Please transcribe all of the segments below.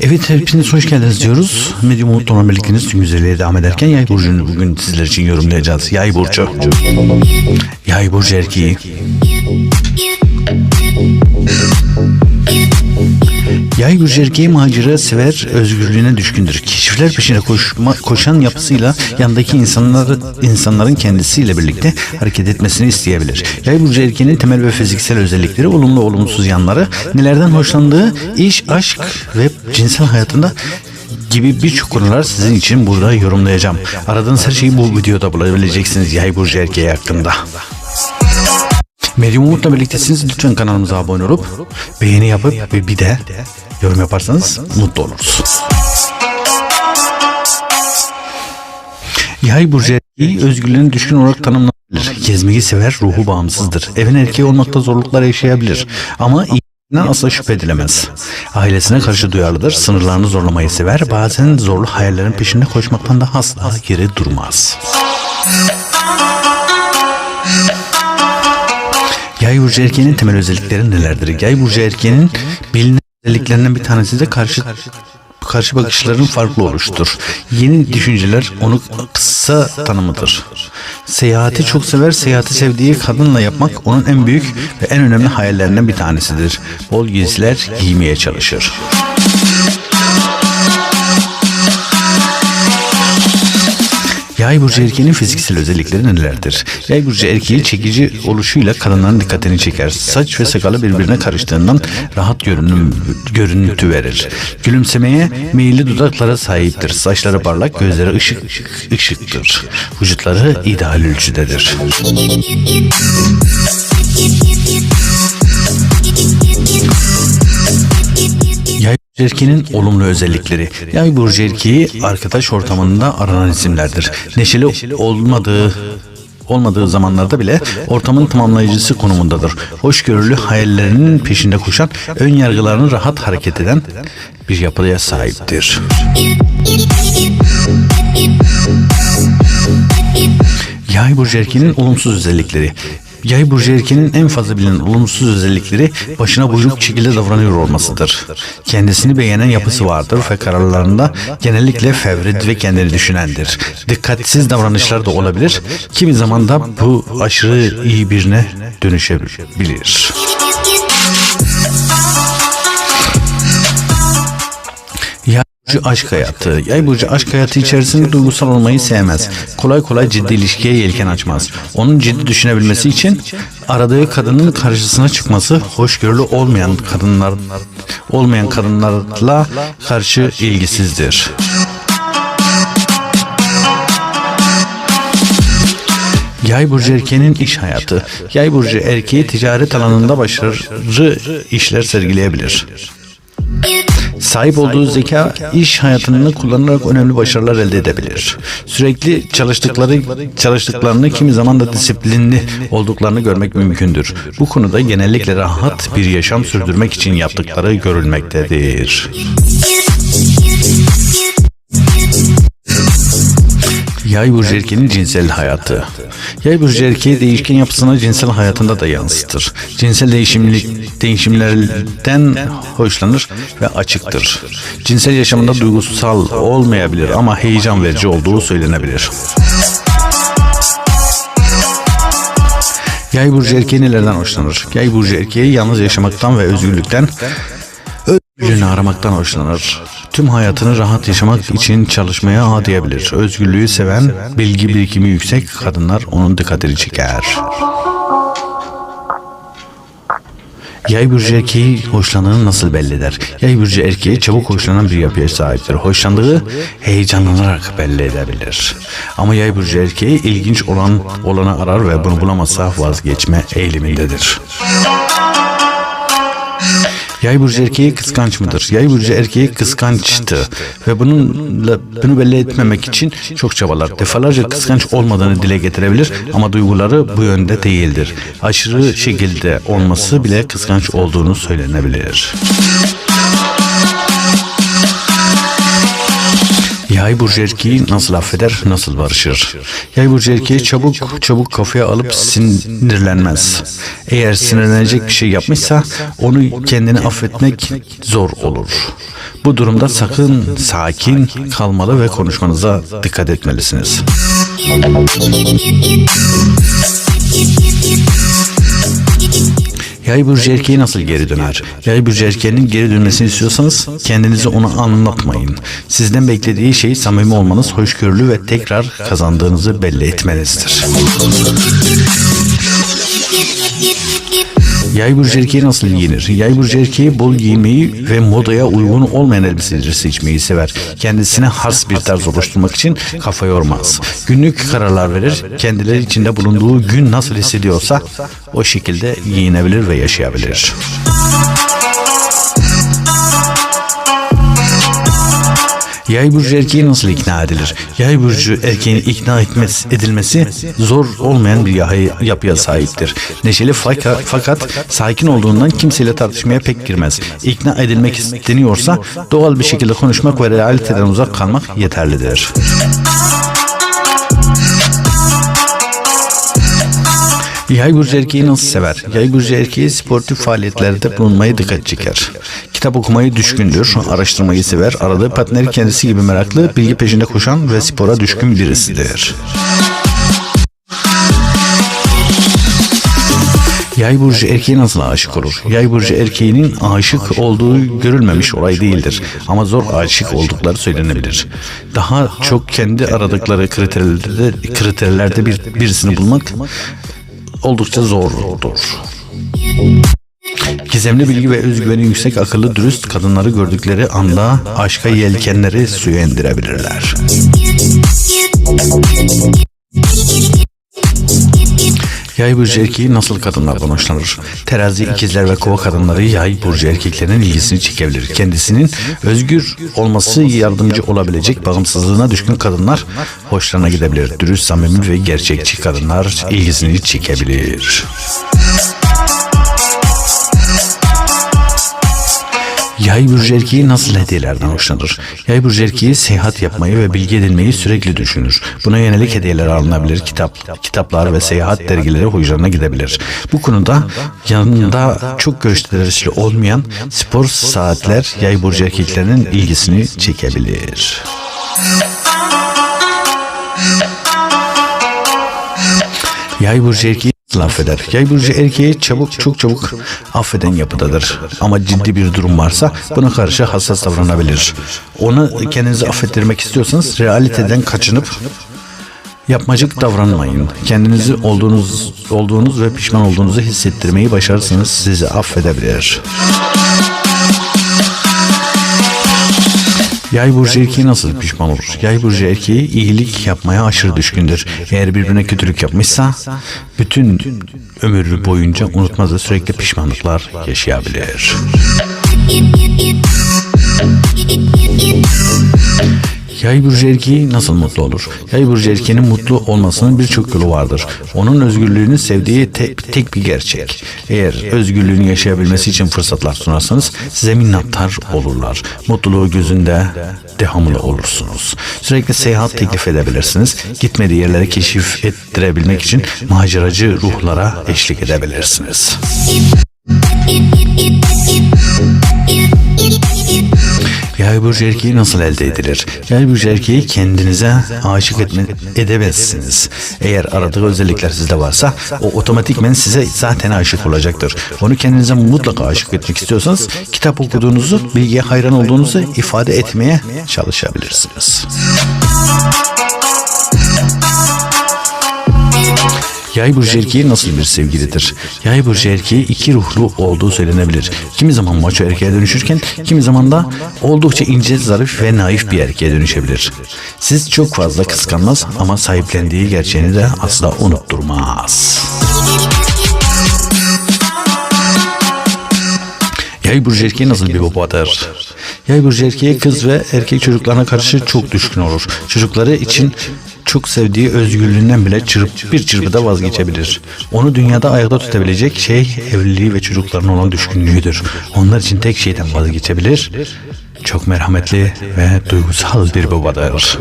Evet hepiniz hoş geldiniz diyoruz. Medyum Umut Donanım birlikteniz tüm güzelliğe devam ederken Yay Burcu'nu bugün sizler için yorumlayacağız. Yay Burcu. Yay Burcu erkeği. Yay erkeği macera sever, özgürlüğüne düşkündür. Keşifler peşine koşma, koşan yapısıyla yandaki insanları, insanların kendisiyle birlikte hareket etmesini isteyebilir. Yay burcu erkeğinin temel ve fiziksel özellikleri, olumlu olumsuz yanları, nelerden hoşlandığı, iş, aşk ve cinsel hayatında gibi birçok konular sizin için burada yorumlayacağım. Aradığınız her şeyi bu videoda bulabileceksiniz Yay burcu erkeği hakkında. Meryem Umut'la birliktesiniz. Lütfen kanalımıza abone olup beğeni yapıp ve bir de yorum yaparsanız mutlu oluruz. Yay burcu erkeği özgürlüğüne düşkün olarak tanımlanabilir. Gezmeyi sever, ruhu bağımsızdır. Evin erkeği olmakta zorluklar yaşayabilir. Ama iyiliğinden asla şüphe edilemez. Ailesine karşı duyarlıdır, sınırlarını zorlamayı sever, bazen zorlu hayallerin peşinde koşmaktan da asla geri durmaz. Yay burcu erkeğinin temel özellikleri nelerdir? Yay burcu erkeğinin bilinen özelliklerinden bir tanesi de karşı karşı bakışların farklı oluştur. Yeni düşünceler onu kısa tanımıdır. Seyahati çok sever. Seyahati sevdiği kadınla yapmak onun en büyük ve en önemli hayallerinden bir tanesidir. Bol giysiler giymeye çalışır. Yay burcu erkeğinin fiziksel özellikleri nelerdir? Yay burcu erkeği çekici oluşuyla kadınların dikkatini çeker. Saç ve sakalı birbirine karıştığından rahat görünüm, görüntü verir. Gülümsemeye meyilli dudaklara sahiptir. Saçları parlak, gözleri ışık ışıktır. Vücutları ideal ölçüdedir. Yay burcu erkeğinin olumlu özellikleri. Yay burcu erkeği arkadaş ortamında aranan isimlerdir. Neşeli olmadığı olmadığı zamanlarda bile ortamın tamamlayıcısı konumundadır. Hoşgörülü hayallerinin peşinde koşan, ön yargılarını rahat hareket eden bir yapıya sahiptir. Yay burcu erkeğinin olumsuz özellikleri. Yay burcu erkeğinin en fazla bilinen olumsuz özellikleri başına buyruk şekilde davranıyor olmasıdır. Kendisini beğenen yapısı vardır ve kararlarında genellikle fevri ve kendini düşünendir. Dikkatsiz davranışlar da olabilir. Kimi zaman da bu aşırı iyi birine dönüşebilir. Burcu aşk hayatı. Yay burcu aşk hayatı içerisinde duygusal olmayı sevmez. Kolay kolay ciddi ilişkiye yelken açmaz. Onun ciddi düşünebilmesi için aradığı kadının karşısına çıkması hoşgörülü olmayan kadınlar olmayan kadınlarla karşı ilgisizdir. Yay burcu erkeğinin iş hayatı. Yay burcu erkeği ticaret alanında başarılı işler sergileyebilir. Sahip olduğu zeka iş hayatını kullanarak önemli başarılar elde edebilir. Sürekli çalıştıkları çalıştıklarını kimi zaman da disiplinli olduklarını görmek mümkündür. Bu konuda genellikle rahat bir yaşam sürdürmek için yaptıkları görülmektedir. Yay burcu erkeğinin cinsel hayatı. Yay burcu erkeği değişken yapısına cinsel hayatında da yansıtır. Cinsel değişimlik, değişimlerden hoşlanır ve açıktır. Cinsel yaşamında duygusal olmayabilir ama heyecan verici olduğu söylenebilir. Yay burcu erkeği nelerden hoşlanır? Yay burcu erkeği yalnız yaşamaktan ve özgürlükten Özgürlüğünü aramaktan hoşlanır. Tüm hayatını rahat yaşamak için çalışmaya adayabilir. Özgürlüğü seven, bilgi birikimi yüksek kadınlar onun dikkatini çeker. Yay burcu erkeği hoşlandığını nasıl belli eder? Yay burcu erkeği çabuk hoşlanan bir yapıya sahiptir. Hoşlandığı heyecanlanarak belli edebilir. Ama yay burcu erkeği ilginç olan olanı arar ve bunu bulamazsa vazgeçme eğilimindedir. Yay burcu erkeği kıskanç mıdır? Yay burcu erkeği kıskançtı ve bununla bunu belli etmemek için çok çabalar. Defalarca kıskanç olmadığını dile getirebilir ama duyguları bu yönde değildir. Aşırı şekilde olması bile kıskanç olduğunu söylenebilir. Yay burcu erkeği nasıl affeder, nasıl barışır? Yay burcu erkeği çabuk çabuk kafaya alıp sinirlenmez. Eğer sinirlenecek bir şey yapmışsa onu kendini affetmek zor olur. Bu durumda sakın sakin kalmalı ve konuşmanıza dikkat etmelisiniz. Yay burcu erkeği nasıl geri döner? Yay burcu erkeğinin geri dönmesini istiyorsanız kendinizi ona anlatmayın. Sizden beklediği şey samimi olmanız, hoşgörülü ve tekrar kazandığınızı belli etmenizdir. Yay burcu erkeği nasıl giyinir? Yay burcu erkeği bol giymeyi ve modaya uygun olmayan elbiseleri seçmeyi sever. Kendisine has bir tarz oluşturmak için kafa yormaz. Günlük kararlar verir. Kendileri içinde bulunduğu gün nasıl hissediyorsa o şekilde giyinebilir ve yaşayabilir. Yay burcu erkeği nasıl ikna edilir? Yay burcu erkeğin ikna etmesi, edilmesi zor olmayan bir yapıya sahiptir. Neşeli fakat, fakat sakin olduğundan kimseyle tartışmaya pek girmez. İkna edilmek isteniyorsa doğal bir şekilde konuşmak ve realiteden uzak kalmak yeterlidir. Yay burcu erkeği nasıl sever? Yay burcu erkeği sportif faaliyetlerde bulunmayı dikkat çeker. Kitap okumayı düşkündür, araştırmayı sever, aradığı partneri kendisi gibi meraklı, bilgi peşinde koşan ve spora düşkün birisidir. Yay burcu erkeği nasıl aşık olur? Yay burcu erkeğinin aşık olduğu görülmemiş olay değildir. Ama zor aşık oldukları söylenebilir. Daha çok kendi aradıkları kriterlerde, kriterlerde bir, birisini bulmak oldukça zordur. Gizemli bilgi ve özgüveni yüksek akıllı dürüst kadınları gördükleri anda aşka yelkenleri suya indirebilirler. Yay burcu erkeği nasıl kadınlardan hoşlanır? Terazi, ikizler ve kova kadınları yay burcu erkeklerinin ilgisini çekebilir. Kendisinin özgür olması yardımcı olabilecek bağımsızlığına düşkün kadınlar hoşlarına gidebilir. Dürüst, samimi ve gerçekçi kadınlar ilgisini çekebilir. Yay burcu erkeği nasıl hediyelerden hoşlanır? Yay burcu erkeği seyahat yapmayı ve bilgi edinmeyi sürekli düşünür. Buna yönelik hediyeler alınabilir. Kitap, kitaplar ve seyahat dergileri hoşlarına gidebilir. Bu konuda yanında çok gösterişli olmayan spor saatler yay burcu erkeklerinin ilgisini çekebilir. Yay burcu erkeği nasıl affeder? Yay burcu erkeği çabuk çok çabuk affeden yapıdadır. Ama ciddi bir durum varsa buna karşı hassas davranabilir. Onu kendinizi affettirmek istiyorsanız realiteden kaçınıp Yapmacık davranmayın. Kendinizi olduğunuz olduğunuz ve pişman olduğunuzu hissettirmeyi başarırsanız sizi affedebilir. Yay burcu erkeği nasıl pişman olur? Yay burcu erkeği iyilik yapmaya aşırı düşkündür. Eğer birbirine kötülük yapmışsa bütün ömrü boyunca unutmaz ve sürekli pişmanlıklar yaşayabilir. Yay burcu erkeği nasıl mutlu olur? Yay burcu erkeğinin mutlu olmasının birçok yolu vardır. Onun özgürlüğünü sevdiği tek, tek bir gerçek. Eğer özgürlüğünü yaşayabilmesi için fırsatlar sunarsanız size minnettar olurlar. Mutluluğu gözünde devamlı olursunuz. Sürekli seyahat teklif edebilirsiniz. Gitmediği yerleri keşif ettirebilmek için maceracı ruhlara eşlik edebilirsiniz. Yay burcu erkeği nasıl elde edilir? Yay burcu erkeği kendinize aşık etme, edemezsiniz. Eğer aradığı özellikler sizde varsa o otomatikmen size zaten aşık olacaktır. Onu kendinize mutlaka aşık etmek istiyorsanız kitap okuduğunuzu, bilgiye hayran olduğunuzu ifade etmeye çalışabilirsiniz. Yay burcu erkeği nasıl bir sevgilidir? Yay burcu erkeği iki ruhlu olduğu söylenebilir. Kimi zaman maço erkeğe dönüşürken kimi zaman da oldukça ince, zarif ve naif bir erkeğe dönüşebilir. Siz çok fazla kıskanmaz ama sahiplendiği gerçeğini de asla unutturmaz. Yay burcu erkeği nasıl bir babadır? Yay burcu erkeği kız ve erkek çocuklarına karşı çok düşkün olur. Çocukları için çok sevdiği özgürlüğünden bile çırp, bir çırpıda vazgeçebilir. Onu dünyada ayakta tutabilecek şey evliliği ve çocuklarına olan düşkünlüğüdür. Onlar için tek şeyden vazgeçebilir. çok merhametli ve duygusal bir babadır.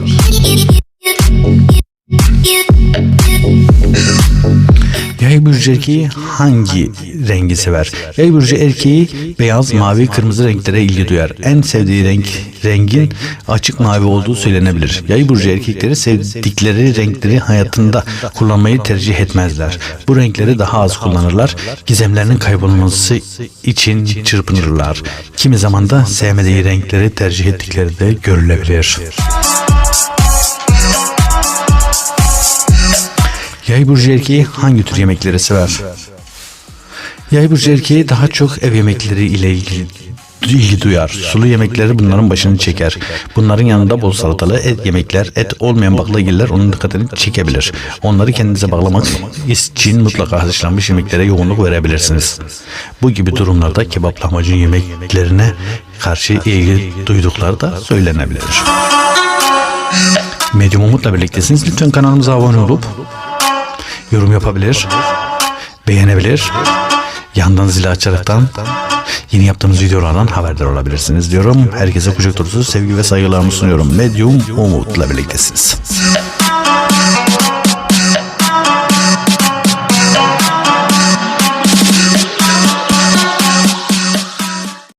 Yay burcu erkeği hangi rengi sever? Yay burcu erkeği beyaz, mavi, kırmızı renklere ilgi duyar. En sevdiği renk rengin açık mavi olduğu söylenebilir. Yay burcu erkekleri sevdikleri renkleri hayatında kullanmayı tercih etmezler. Bu renkleri daha az kullanırlar. Gizemlerinin kaybolması için çırpınırlar. Kimi zaman da sevmediği renkleri tercih ettikleri de görülebilir. Yay burcu erkeği hangi tür yemekleri sever? Yay burcu erkeği daha çok ev yemekleri ile ilgili ilgi duyar. Sulu yemekleri bunların başını çeker. Bunların yanında bol salatalı et yemekler, et olmayan baklagiller onun dikkatini çekebilir. Onları kendinize bağlamak için mutlaka haşlanmış yemeklere yoğunluk verebilirsiniz. Bu gibi durumlarda kebap lahmacun yemeklerine karşı ilgi duydukları da söylenebilir. Medyum Umut'la birliktesiniz. Lütfen kanalımıza abone olup yorum yapabilir, beğenebilir, yandan zili açaraktan yeni yaptığımız videolardan haberdar olabilirsiniz diyorum. Herkese kucak dolusu sevgi ve saygılarımı sunuyorum. Medyum Umut'la birliktesiniz.